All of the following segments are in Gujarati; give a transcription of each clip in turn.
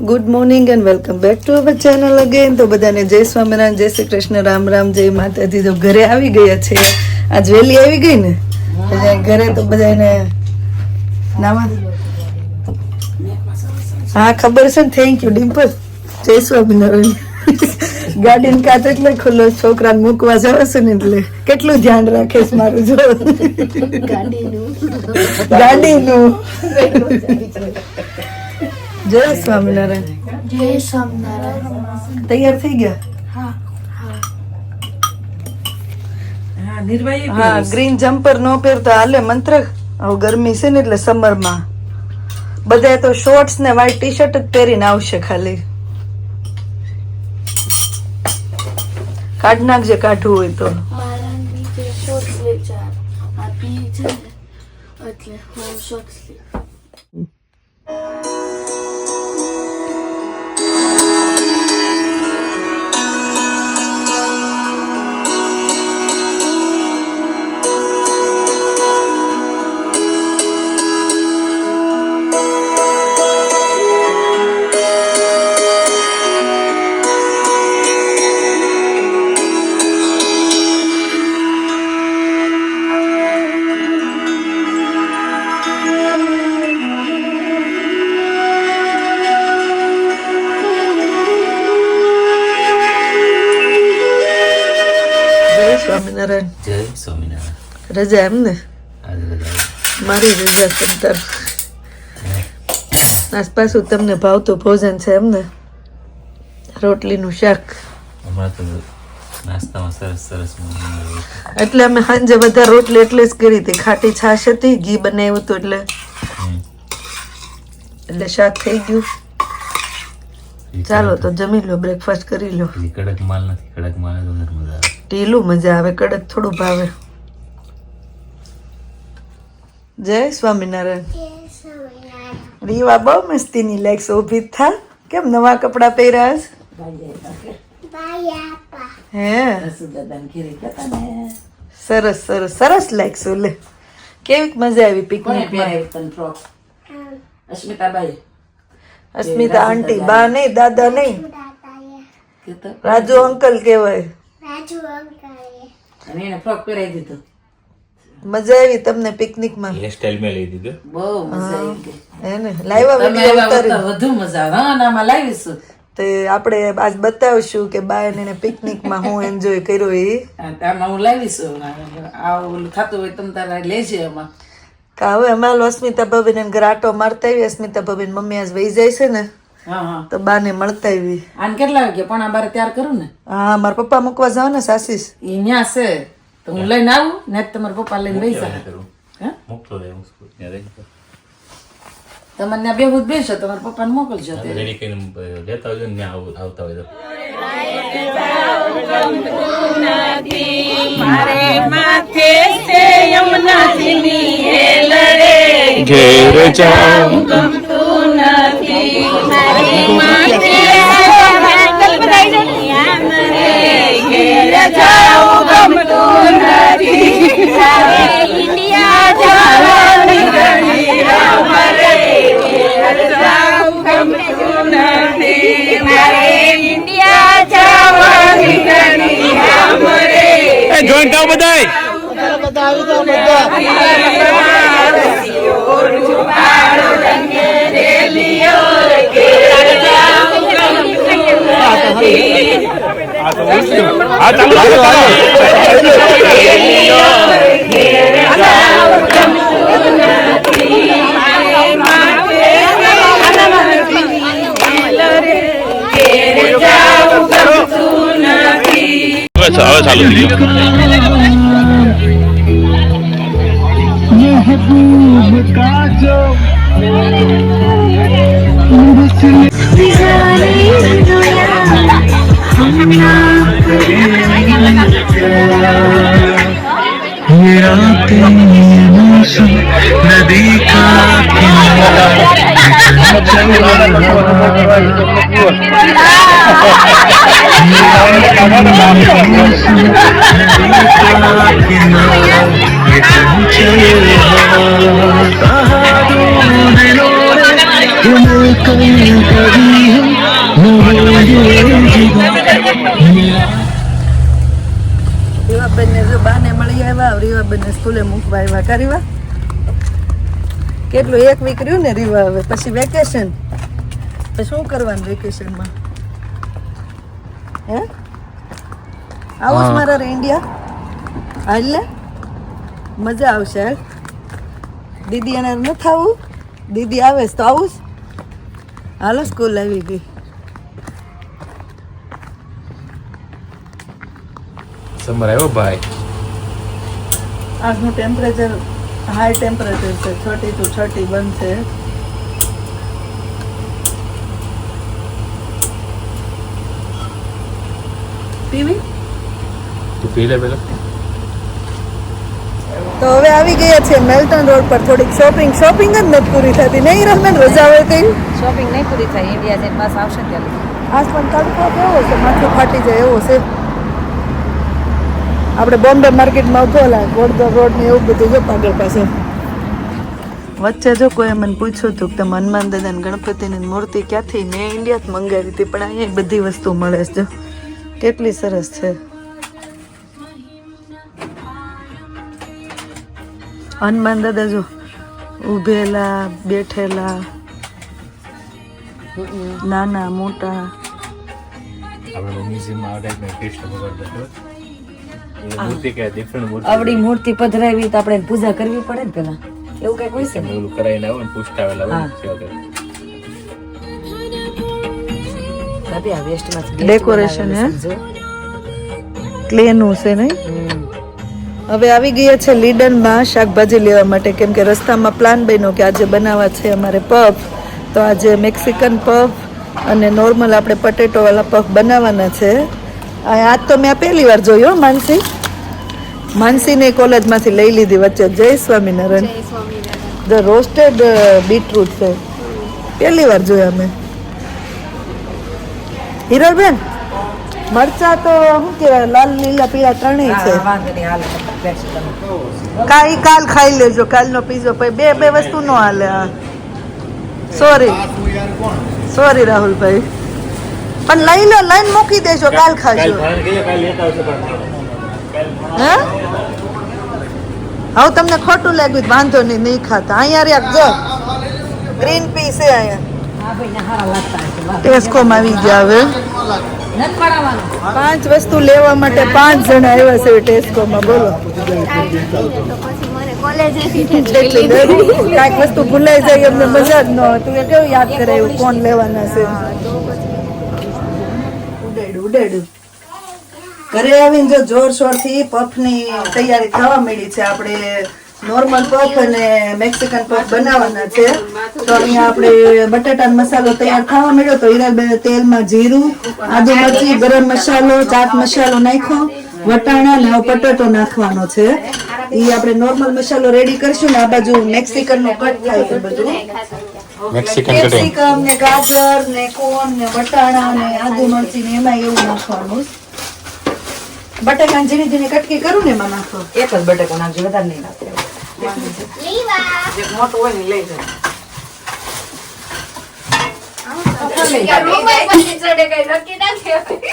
Good morning and welcome back to our channel again તો બધાને જય સ્વામિનારાયણ જય શ્રી કૃષ્ણ રામ રામ જય માતાજી. તો ઘરે આવી ગયા છે. આજ વહેલી આવી ગઈ ને? બધા ઘરે તો બધાને નામા હા ખબર છે ને? Thank you Dimple. જય સ્વામિનારાયણ. ગાડીને કાચ એટલે ખુલ્લો છોકરાને મૂકવા જવાશે ને એટલે. કેટલું ધ્યાન રાખે છે મારું જો. ગાડીનું. જય સ્વામિનારાયણ. જય સ્વામિનારાયણ. તૈયાર થઈ ગયા? હા. હા ગ્રીન જમ્પર નો પહેરતા હાલે મંત્ર? હવે ગરમી છે ને એટલે સમરમાં બધા તો શોર્ટ્સ ને વ્હાઈટ ટી શર્ટ જ પહેરીને આવશે ખાલી. કાઢ નાખજે કાઢવું હોય તો. મારા નીચે શોર્ટ સ્લીવ છે આ પી છે એટલે હું શોર્ટ રજા એમ ને મારી રજા સંતાર આસપાસ તમને ભાવતું ભોજન છે એમ ને રોટલીનું શાક. એટલે અમે સાંજે બધા રોટલી એટલે જ કરી હતી. ખાટી છાશ હતી ઘી બનાવ્યું હતું એટલે. એટલે શાક થઈ ગયું. ચાલો તો જમી લો બ્રેકફાસ્ટ કરી લો. કડક માલ નથી. કડક માલ ઢીલું મજા આવે કડક થોડું ભાવે. જય સ્વામિનારાયણ. રીવા બહુ મસ્તીની લાઈક ઊભી થા. કેમ નવા કપડાં પહેર્યા છે? હે? સરસ સરસ સરસ લાગશો ઓલે કેવી મજા આવી પિકનિક અસ્મિતાબાઈ. અસ્મિતા આંટી બા નહીં દાદા નહીં. રાજુ અંકલ કહેવાય. અને એને ફ્રોક પહેરાવી દીધો. મજા આવી તમને પિકનિકમાં? હેર સ્ટાઇલ મેં લઈ દીધો. બહુ મજા આવી ગઈ. હે ને તમે વીડિયો વધુ મજા આવે. હા નામાં લાવીશું. તે આપણે આજ બતાવશું કે બાય એને પિકનિકમાં હું એન્જોય કર્યો એ. આમાં હું લાવીશું. આવું થતું હોય તમે તારા લેજે એમાં કા હવે અમારો અસ્મિતા ભાભીને ઘર આટો મારતા આવી અસ્મિતા ભાભીને મમ્મી આજ વહી જાય છે ને. તો બા તો બાને મળતા આવી આને કેટલા વાગે પણ આ બારે તૈયાર કરું ને? હા મારા પપ્પા મૂકવા જાવ ને સાસીસ અહીંયા છે. તો હું લઈને આવું ને તમારા પપ્પા લઈને હે મૂકતો હું તમારે ત્યાં બેહું જ બેસો તમારા પપ્પાને મોકલજો તે રેડી કરીને લેતા આવજો ને આવ- આવતા હોય તો ઘેર જાઉં એ જોઈન્ટ આવો બધાય આ ચાલુ ચાલુ હવે હવે ચાલુ થઈ ગયું नदी का कभी हम ને જો બાને મળી આવ્યા રીવાબેન ને સ્કૂલે મૂકવા આવ્યા. કરીવા કેટલું એક વીક રહ્યું ને રીવા હવે? પછી વેકેશન તો શું કરવાનું વેકેશનમાં હે? આવું જ મારા ઇન્ડિયા હાલ મજા આવશે દીદી એને નથી આવું દીદી આવે તો આવું? હાલો સ્કૂલ આવી ગઈ. સમર આવ્યો ભાઈ? આજનું ટેમ્પરેચર હાઈ ટેમ્પરેચર છે. થર્ટી ટુ થર્ટી વન છે પીવી? તું પી લે પેલા. તો હવે આવી ગયા છે મેલ્ટન રોડ પર થોડીક શોપિંગ. શોપિંગ જ નથી પૂરી થતી. નહીં રમેન રજા હોય કઈ? શોપિંગ નહીં પૂરી થાય. ઇન્ડિયા જઈને પાસ આવશે ત્યારે આજ પણ તડકો કેવો છે? માથું ફાટી જાય એવો છે. આપણે બોમ્બે માર્કેટમાં ઊભો લા ગોળદોર રોડ ને એવું બધું જો પાગળ પાસે. વચ્ચે જો કોઈ મને પૂછ્યું હતું કે તમે હનુમાન દાદાની ગણપતિની મૂર્તિ ક્યાંથી મેં ઇન્ડિયા જ મંગાવી હતી પણ અહીંયા બધી વસ્તુ મળે છે જો. કેટલી સરસ છે. હનુમાન દાદા જો ઊભેલા બેઠેલા નાના મોટા. આપણે મ્યુઝિયમમાં આ કૃષ્ણ ભગવાન બતાવે એ મૂર્તિ કે ડિફરન્ટ મૂર્તિ આવડી મૂર્તિ પધરાવી તો આપણે પૂજા કરવી પડે ને પેલા? એવું કંઈક હોય છે? ઓલું કરાવીને આવો ને પૂછતાવેલા હોય ને સેવા કરે. ભાભી આ વેસ્ટમાંથી Decoration, હે? ક્લેનું છે નહીં? હવે આવી ગયા છે લીડનમાં શાકભાજી લેવા માટે. કેમ કે રસ્તામાં પ્લાન બન્યો કે આજે બનાવવા છે અમારે પફ તો આજે મેક્સિકન પફ અને નોર્મલ આપણે પટેટો વાળા પફ બનાવવાના છે. આજ તો મેં પહેલી વાર જોયો માનસી. માનસીને કોલેજમાંથી લઈ લીધી વચ્ચે. જય સ્વામિનારાયણ. ધ રોસ્ટેડ બીટરૂટ છે. પહેલી વાર જોયા મેં હિરલબેન મરચા તો શું કહેવાય લાલ લીલા પીળા ત્રણેય છે. કાઈ કાલ ખાઈ લેજો. કાલનો પીઝો પછી બે બે વસ્તુ નો હાલે સોરી સોરી રાહુલભાઈ. પણ લઈ લો લઈને મૂકી દેજો કાલ ખાજો. હે? હવે તમને ખોટું લાગ્યું તો વાંધો નહીં નહીં ખાતા. અહીંયા રહ્યા જો. ગ્રીન પી છે અહીંયા. હા ભાઈ ને હારા લાગતા હશે. વાહ. ટેસ્કોમાં આવી ગયા હવે. પાંચ વસ્તુ લેવા માટે પાંચ જણા આવ્યા છે ટેસ્કોમાં બોલો. કાંઈક વસ્તુ ભૂલાઈ જાય એમને મજા જ ન હતું એ કેવું યાદ કરે એવું કોણ લેવાના છે? ઉડાડ્યું. ઘરે આવીને જો જોરથી પફની તૈયારી થવા મળી છે. આપણે નોર્મલ પફ અને મેક્સિકન પફ બનાવવાના છે. તો અહીંયા આપણે બટાટાનો મસાલો તૈયાર થવા માંડ્યો તો હીરાબેન તેલમાં જીરું, આદુ મરચી, ગરમ મસાલો ચાટ મસાલો નાખ્યો. વટાણા ને પટાટો નાખવાનો છે. એ આપણે નોર્મલ મસાલો રેડી કરશું ને આ બાજુ મેક્સિકન નો કટ થાય છે બધું. મેક્સિકન કેપ્સિકમ ને ગાજર ને કોન ને વટાણા ને આદુ મરચી ને એમાં એવું નાખવાનું. બટાકા ઝીણી ઝીણી કટકી કરું ને એમાં નાખો. એક જ બટાકો નાખજો વધારે નહીં નાખજો મોટું હોય ને લઈ જાય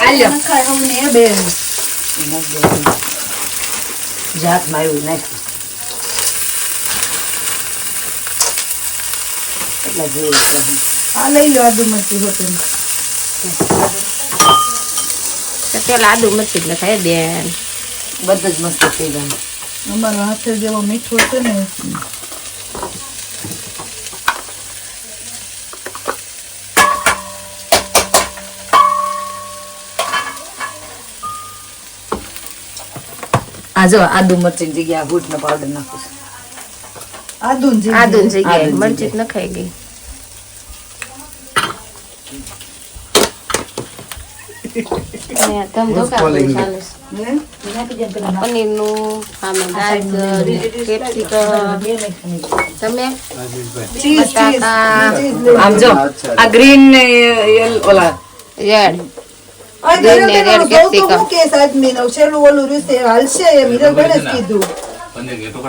આલ્યો એવું ને એ જાતમાં એવું નાખ્યું. એટલા જેવું. આ લઈ લો આદુ મરચી હોતું પેલા આદુ મરચી જ નખાય બેન બધું જ મસ્ત થઈ જાય અમારો હાથે જેવો મીઠો છે ને. આ જો આદુ મરચી જગ્યા ગુટ નો પાવડર નાખું છું. આદુ આદુ જગ્યા મરચી નખાઈ ગઈ. ને તમ ધોકા ચાલે હે? પનીરનું આમાં ગાજર કેપ્સિકમ. તમે ચીઝ ચીઝ. બટાકા. ચીઝ લઈ લો. આમ જો આ ગ્રીન ઓલા રેડ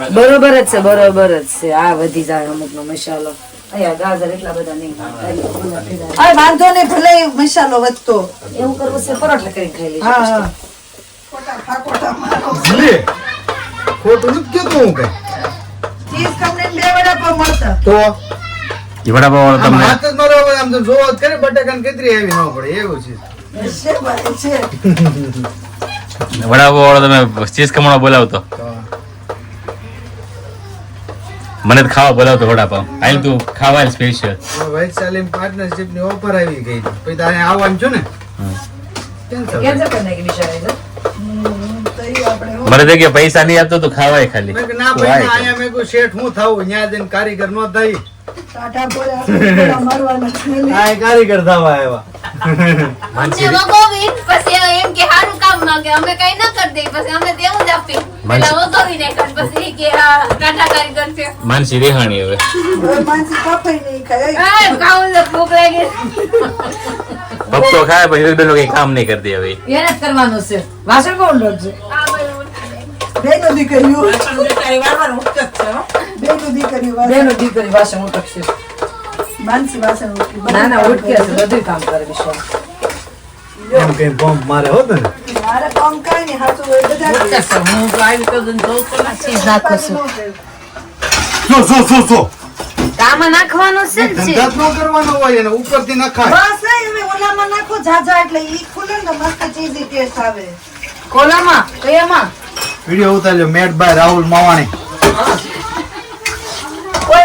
બરોબર જ છે બરોબર જ છે આ વધી જાય અમુક નો મસાલો અહીંયા ગાજર એટલા બધા નહીં હા વાંધો નહીં ભલે મસાલો વધતો એવું કરવું છે પરોઠા કરી ખાઈ લઈશું. હા ખોટું નથી કેતો હું કઈ ચીઝ તમને બે વડાપાવ મળતા તો એ વડાપાવ તમને હાથ જ મારો આમ તો જોવો કરે બટાકાને કેતરી આવી ન પડે એવું છે વડાપાવ વાળો તમે ચીઝ ખમણો બોલાવતો. મને તો ખાવા બોલાવતો વડાપાવ. આઈ તું ખાવા સ્પેશિયલ વૈશાલી પાર્ટનરશિપની ઓફર આવી ગઈ છે. પછી તારે આવવાનું છું ને. મને તો કે પૈસા નહીં આપતો તો ખાવાય ખાલી. ના પૈસા ભાઈ અહીંયા મેં કોઈ શેઠ હું થાવું? ત્યાં જઈને કારીગર નો થઈ કારીગર થવા આવ્યા. અમને વગોવીને પછી એમ કે સારું કામ માંગે અમે કઈ ના કરી દઈ પછી અમે તેવું જ આપીએ. પેલા વગોવીને કર પછી કે હા ટાટા કારીગર છે માનસી રેહાણી હવે. માનસી કપાઈ નહીં ખાય આ ખાવું ભૂખ લાગી. ભક્તો ખાય પછી એકદમ કઈ કામ નહીં કરતી હવે. એને જ કરવાનું છે. વાસણ કોણ રડશે આ બે નો દીકરીઓ. હો. નો બેનો દીકરી વાસણ ઉઠકશે. માનસી વાસણ ઉઠી. ના ના કામ ઉઠકે બધું કામ કરે બિચારો. એમ કઈ બોમ્બ મારે હોત ને? મારે કામ કાંઈ નહીં હાચું હોય બધા હું તો આવી કરું ને જોઉં તો ના ચીઝ છું. સો સો સો સો આમાં નાખવાનો છે ને ધંધા કરવાનો હોય એને ઉપરથી નખાય. બસ હવે ઓલામાં નાખો ઝાઝા એટલે ઈ ખુલે ને તો મસ્ત ચીઝી ટેસ્ટ આવે. કોલામાં? કયામાં? વીડિયો ઉતાર્યો made by Rahul Mavani.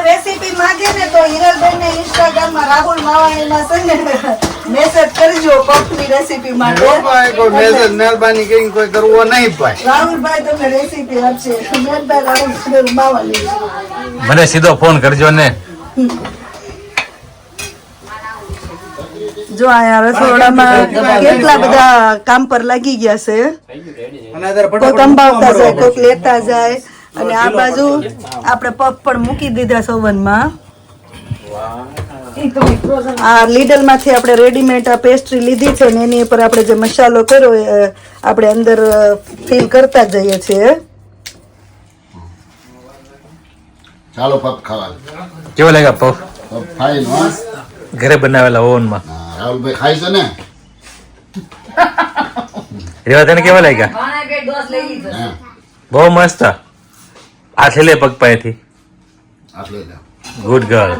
Recipe માંગે ને તો હિરલબેન ને ઇન્સ્ટાગ્રામમાં રાહુલ માવાણીમાં છે ને મેસેજ કરજો પફની રેસીપી માટે ભાઈ કોઈ મેસેજ મહેરબાની કરીને કોઈ કરવો નહીં ભાઈ. રાહુલભાઈ તમને રેસીપી આપશે. મહેરબાઈ રાહુલ માવાની મને સીધો ફોન કરજો ને. જો અહીંયા રસોડામાં કેટલા બધા કામ પર લાગી ગયા છે. ફટાફટ અંબાવતા જાય કોઈક લેતા જાય. અને આ બાજુ આપણે પફ પણ મૂકી દીધા સવનમાં આ લીડલમાંથી આપણે રેડીમેડ આ પેસ્ટ્રી લીધી છે ને એની ઉપર આપણે જે મસાલો કર્યો એ આપણે અંદર ફિલ કરતા જઈએ છીએ. ચાલો પપ ખાવા કેવો લાગ્યા પફ? પપ ખાઈ ઘરે બનાવેલા ઓવનમાં. રાહુલભાઈ ખાય છે ને? રેવા તને કેવા લાગ્યા? બહુ લીધો. હા. બહુ મસ્ત. આ લે પગ આટલે ગુડ ગર્લ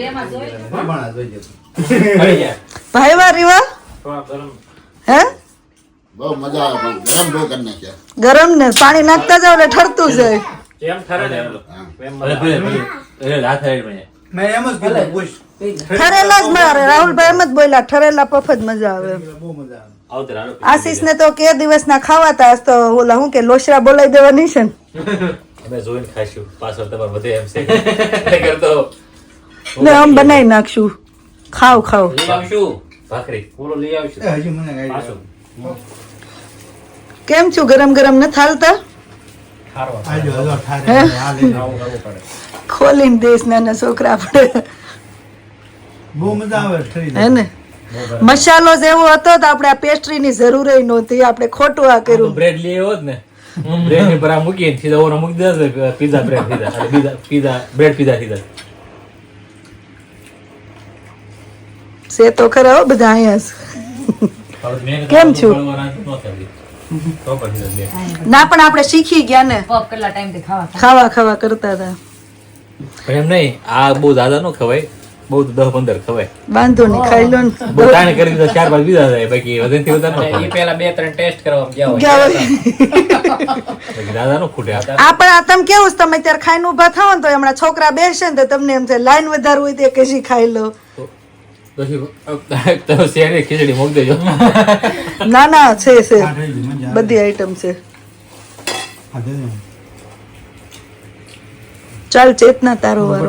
એમાં. ભાઈ વા રીવા હે? બહુ મજા આવે ગરમ બહુ કરી નાખ્યા. ગરમ ને પાણી નાખતા જાવ એટલે ઠરતું જાય. મેં એમ જ કીધું ઠરેલા જ મારે. રાહુલભાઈ એમ જ બોલ્યા ઠરેલા પફ જ મજા આવે. બહુ મજા આવે. આશીષ ને તો કે દિવસ ના ખાવાતા તો ઓલા હું કે લોસરા બોલાવી દેવાની છે ને. અમે જોઈને ખાઈશું. પાછળ તમારે બધે એમ છે. કરતો ને આમ બનાવી નાખશું. ખાવ ખાવ. લઈ આવશું. ભાખરી. પૂરો લઈ આવશું. હજી મને પાછું. કેમ છું? ગરમ ગરમ ન થાલતા. ખોલીને દેશ નાના છોકરા આપણે બહુ મજા આવે હે ને? મસાલો જેવો હતો તો આપણે આ પેસ્ટ્રી ની જરૂર નહોતી આપણે ખોટું આ કર્યું. બ્રેડ લઈ આવ્યો જ ને. બ્રેડની પર આ સીધા ઓવર મૂકી દેશે pizza bread pizza pizza bread pizza સીધા સે તો ખરા હો બધા અહીંયા કેમ છું? ન પણ આપણે શીખી ગયા ને. કેટલા ટાઈમથી ખાવા ખાવા ખાવા કરતા હતા. એમ નહીં આ બહુ દાદા નો ખવાય. બહુ તો દસ પંદર ખવાય. બાંધો નહીં ખાઈ લો ને. બહુ તાણે કરી દીધા ચાર પાંચ બીજા થાય બાકી વધે થી વધારે એ પેલા બે ત્રણ ટેસ્ટ કરવા ગયા હોય. દાદા નો ખૂટે આ. પણ આ તમે કેવું છે, તમે અત્યારે ખાઈને ઊભા થાવ ને તો હમણાં છોકરા બેસે ને તો તમને એમ છે લાઈન વધારવું હોય તો કશી ખાઈ લો. પછી ખીચડી મૂકી દેજો. ના ના છે છે. બધી આઈટમ છે. ચાલ ચેતના તારો વારો.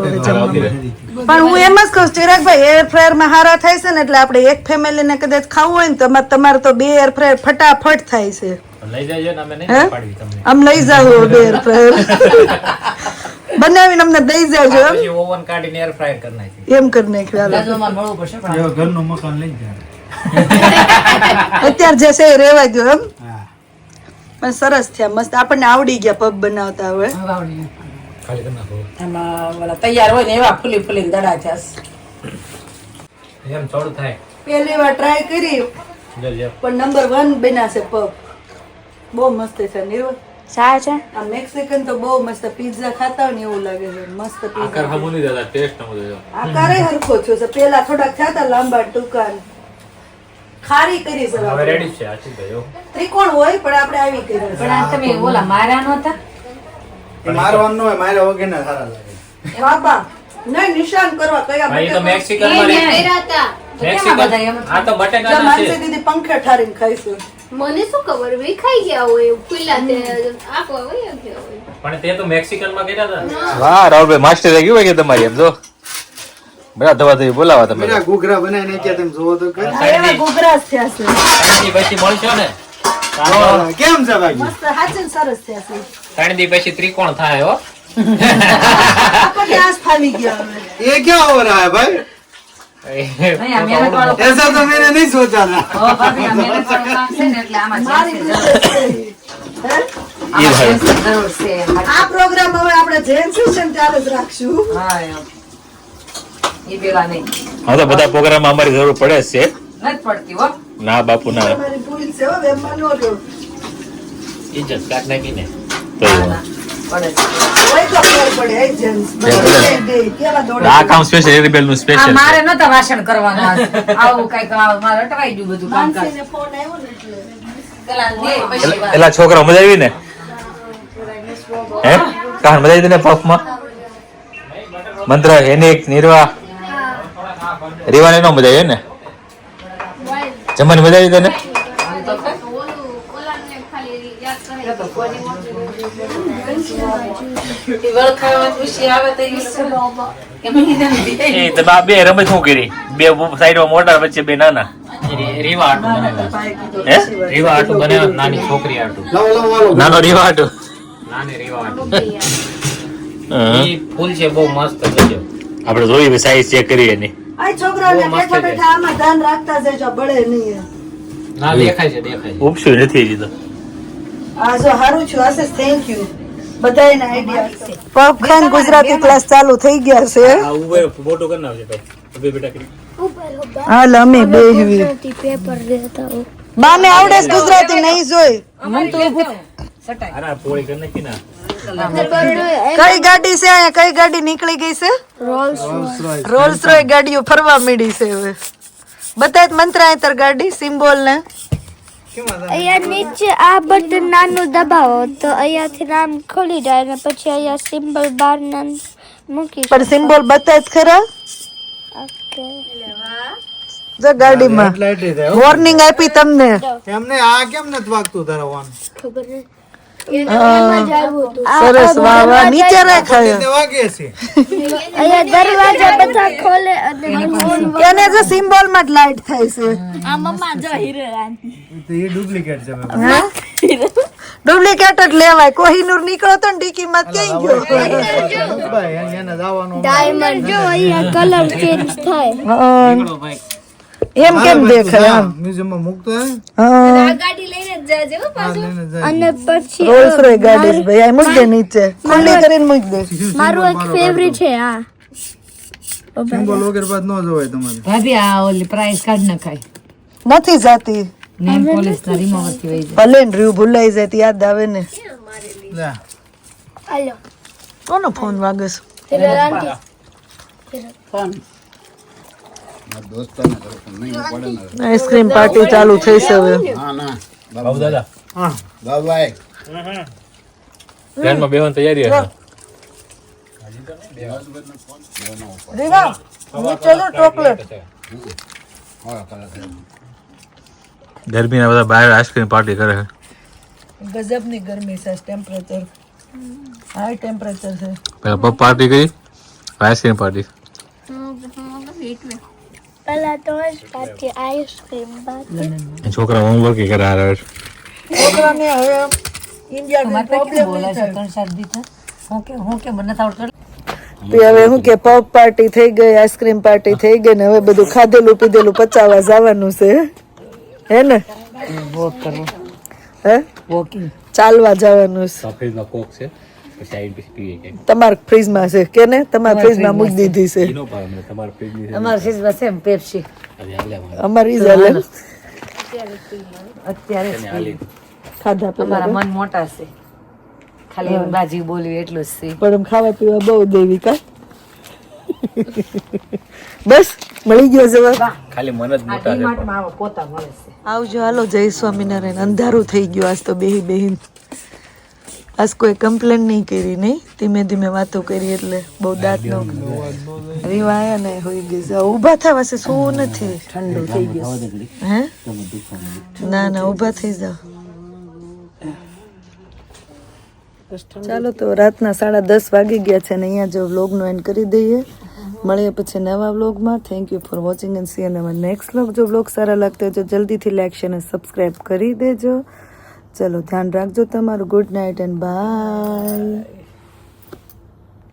પણ હું એમ જ કહું છું, ચિરાગભાઈ એર ફ્રાયરમાં હારા થાય છે ને એટલે આપણે એક ફેમિલી ને કદાચ ખાવું હોય ને તો તમારે તમારે તો બે એર ફ્રાયર ફટાફટ થાય છે. લઈ જાય ને અમે નહીં હે? પાડવી તમને. આમ લઈ જાવ બે એર ફ્રાયર બનાવીને અમને દઈ જાજો એમ. પછી ઓવન કાઢીને એર ફ્રાયર કરી નાખી એમ કરી નાખ્યું ઘરનું મકાન લઈ જાય અત્યારે જે છે એ રેવા દો એમ. પણ સરસ થયા મસ્ત. આપણને આવડી ગયા પગ બનાવતા હવે. હવે આવડી ગયું. ખાલી કરી નાખો. આમાં ઓલા તૈયાર હોય ને એવા ફૂલી ફૂલીને દડા થશે એમ થોડું થાય. પહેલી વાર ટ્રાય કરી જો જો પણ નંબર વન બન્યા છે પગ. બહુ મસ્ત છે નિર્વલ સા છે? આ મેક્સિકન તો બહુ મસ્ત પિઝા ખાતા હોય ને એવું લાગે છે. મસ્ત આકાર પિઝા નહીં દાદા ટેસ્ટ નમું દેજો. આકારે હરખો થયો છે પેલા થોડાક થયા હતા લાંબા ટૂંકા. ખારી કરી છે. હવે રેડી છે આચી ભાઈ ત્રિકોણ હોય પણ આપણે આવી કરી. પણ આ તમે ઓલા મારા નહોતા? મારવાનું ન હોય માર્યા વગરના સારા લાગે. બાબા નહીં નિશાન કરવા કયા ભાઈ તો મેક્સિકનમાં મેં હતા. મેક્સિકન એમ આ તો જો બટેકા માનસી છે. દીદી પંખે ઠારીને ખાઈશું મને શું ખબર? વિખાઈ ગયા હોય ખુલ્લા તે આખો હોય. પણ તે તો મેક્સિકનમાં કર્યા હતા. વાહ રાહુલભાઈ માસ્ટર થઈ ગયું કે તમારી એમ જો. બધા દવા દવી બોલાવા તમે ગુગરા બનાવીને ક્યાં તમે જોવો તો થયા છે. પછી મળશો ને? કેમ છે બાકી મસ્ત હાચે ને સરસ થયા છે ત્રણ દી પછી ત્રિકોણ થાય હો આપણને આસ ફાવી ગયા હવે ये क्या हो रहा है भाई નહીં આ મહેનત વાળો ऐसा तो मैंने नहीं सोचा था ઓ ભાભી આ મહેનત વાળું કામ છે ને એટલે આમાં મારી જેન્ટ્સની હે? આમાં જેન્ટ્સની જરૂર છે આ પ્રોગ્રામ હવે આપણે જૈન સેશન ચાલુ જ રાખશું હા એમ એ પેલા નહીં હા તો બધા પ્રોગ્રામ અમારી જરૂર પડે જ છે નથી પડતી હો ના બાપુ ના. ઇજ્જત કાઢ નાખીને. તો ના, મારે નતા કરવાનું. આવું કંઈક મારે અટવાઈ ગયું બધું કામકાજ. એલા છોકરા મજા આવી ને? હે? કાન મજા આવી તને પફમાં મંત્ર એનિક નિર્વા. રીવાને નો મજા આવી ને જમવાની મજા આવી તને બે રમત શું કરી? બે સાઈડમાં મોટા વચ્ચે બે નાના. રીવા આટું હે રીવા આટું નાનો રીવા આટું છે બહુ મસ્ત આપણે જોઈએ સાઈઝ ચેક કરીએ નહીં આ છોકરાને બેઠા બેઠા આમાં ધ્યાન રાખતા જજો બળે નહીં. ના દેખાય છે દેખાય છે. નથી લીધો આ જો હારું છું આશીષ થેન્ક યુ બધાયના આઈડિયા પગ ખાન ગુજરાતી ક્લાસ ચાલુ થઈ ગયા છે. હા ઉભે મોટો કરી નાખજે ભાઈ. ઉભે બેટા કરી. હાલ અમે બેહવી પેપર દેતા હો. બાને આવડે છે ગુજરાતી નહીં જોઈ. અરે પોળી કરી નાખી ના. કઈ ગાડી છે અહીંયા? કઈ ગાડી નીકળી ગઈ છે? રોલ્સ રોય ગાડીઓ ફરવા મળી છે હવે. બતાય તો મંત્રાયતર ગાડી સિમ્બોલ ને. અહીંયા નીચે આ બટન નાનું દબાવો તો અહીંયાથી નામ ખોલી જાય ને પછી અહીંયા સિમ્બોલ બાર નામ મૂકી પણ સિમ્બોલ બતાય ખરા. જો ગાડીમાં. વોર્નિંગ આપી તમને. એમને આ કેમ નથી વાગતું ધરાવવાનું ખબર નહીં. સરસ વાહ વાહ નીચે રાખાયો દરવાજા બધા ખોલે અને એને જો સિમ્બોલમાં જ લાઈટ થાય છે. આ મમ્મા જો હીરો તો એ ડુપ્લિકેટ છે બાબા. ડુપ્લિકેટ જ લેવાય. કોહિનૂર નીકળો તો ડીકી માં ક્યાં ગયો? ભાઈ એને એને જવાનું ડાયમંડ જો અહીંયા કલર ચેન્જ થાય. એમ કેમ દેખાય મ્યુઝિયમમાં મૂકતો હે. હા ગાડી જાજે હો હા, અને પછી રોલ્સ રોય ગાડી ભાઈ. આ મૂક દે નીચે. ખુલ્લી કરીને મૂક દે. મારું એક ફેવરિટ છે આ. સિમ્બોલ વગર બાદ ન જવાય તમારે. ભાભી આ ઓલી પ્રાઇસ કાઢ નખાય નથી જાતી. નેમ પોલીસ ના રિમોવરથી વહી જાય ભલે ને ભૂલાઈ જાય તો યાદ આવે ને. લે. હાલો. કોનો ફોન વાગે છે? ફોન. મારા દોસ્તાને કરું નહીં પડે ને. આઈસ્ક્રીમ પાર્ટી ચાલુ થઈ છે હવે. ના ના. બાબુ દાદા હા. બાબાઈ ધ્યાનમાં બેવાની તૈયારી હશે રીવા નીચે લો. ચોકલેટ હા કરે છે. ગરમીના બધા બહાર આઈસ્ક્રીમ પાર્ટી કરે છે. ગજબની ગરમી છે ટેમ્પરેચર હાઈ ટેમ્પરેચર છે. પેલા પપ પાર્ટી કરી આઈસ્ક્રીમ પાર્ટી. પેલા તો જ પાછી આઈસ્ક્રીમ બાકી છોકરા હોમવર્ક કરે હારે છોકરાને હવે ઇન્ડિયા પ્રોબ્લેમ બોલાય છે ત્રણ ચાર દી? હું કે હું કે મને આવડતું તે હવે શું કે પબ પાર્ટી થઈ ગઈ આઈસ્ક્રીમ પાર્ટી થઈ ગઈ ને હવે બધું ખાધેલું પીધેલું પચાવવા જવાનું છે હે ને વોક કરવું હે વોકિંગ ચાલવા જવાનું છે સફેદનો કોક છે તમારા ફ્રીજમાં છે કે ને? તમારા ફ્રીજમાં મૂકી દીધી છે. તમારે ફ્રીજની અમારા ફ્રીજમાં છે પેપ્સી. અમારે. અમારી જ અત્યારે ખાધા અમારા મન મોટા છે. ખાલી એમ બાજી બોલવી એટલું જ છે. પણ એમ ખાવા પીવા બહુ દેવી કા? બસ મળી ગયો જવાબ. ખાલી મન જ મોટા છે પોતા મળે છે. આવજો હાલો જય સ્વામિનારાયણ. અંધારું થઈ ગયું આજ તો બેહી બેહીન. આજ કોઈ કમ્પ્લેન નહીં કરી નહીં? ધીમે ધીમે વાતો કરી એટલે બહુ દાંત નો રીવાયા ને હોઈ ગઈ છે. ઊભા થવા છે શું નથી. ઠંડુ થઈ ગયું હે? ના ના ઊભા થઈ જાઓ. ચાલો તો રાતના સાડા દસ વાગી ગયા છે અને અહીંયા જો વ્લોગનો એન્ડ કરી દઈએ. મળીએ પછી નવા વ્લોગમાં thank you for watching and see અને નેક્સ્ટ વ્લોગ જો વ્લોગ સારા લાગતા હોય તો જલ્દીથી લાઈક શેર અને સબસ્ક્રાઈબ કરી દેજો. ચલો ધ્યાન રાખજો તમારું. Good night and by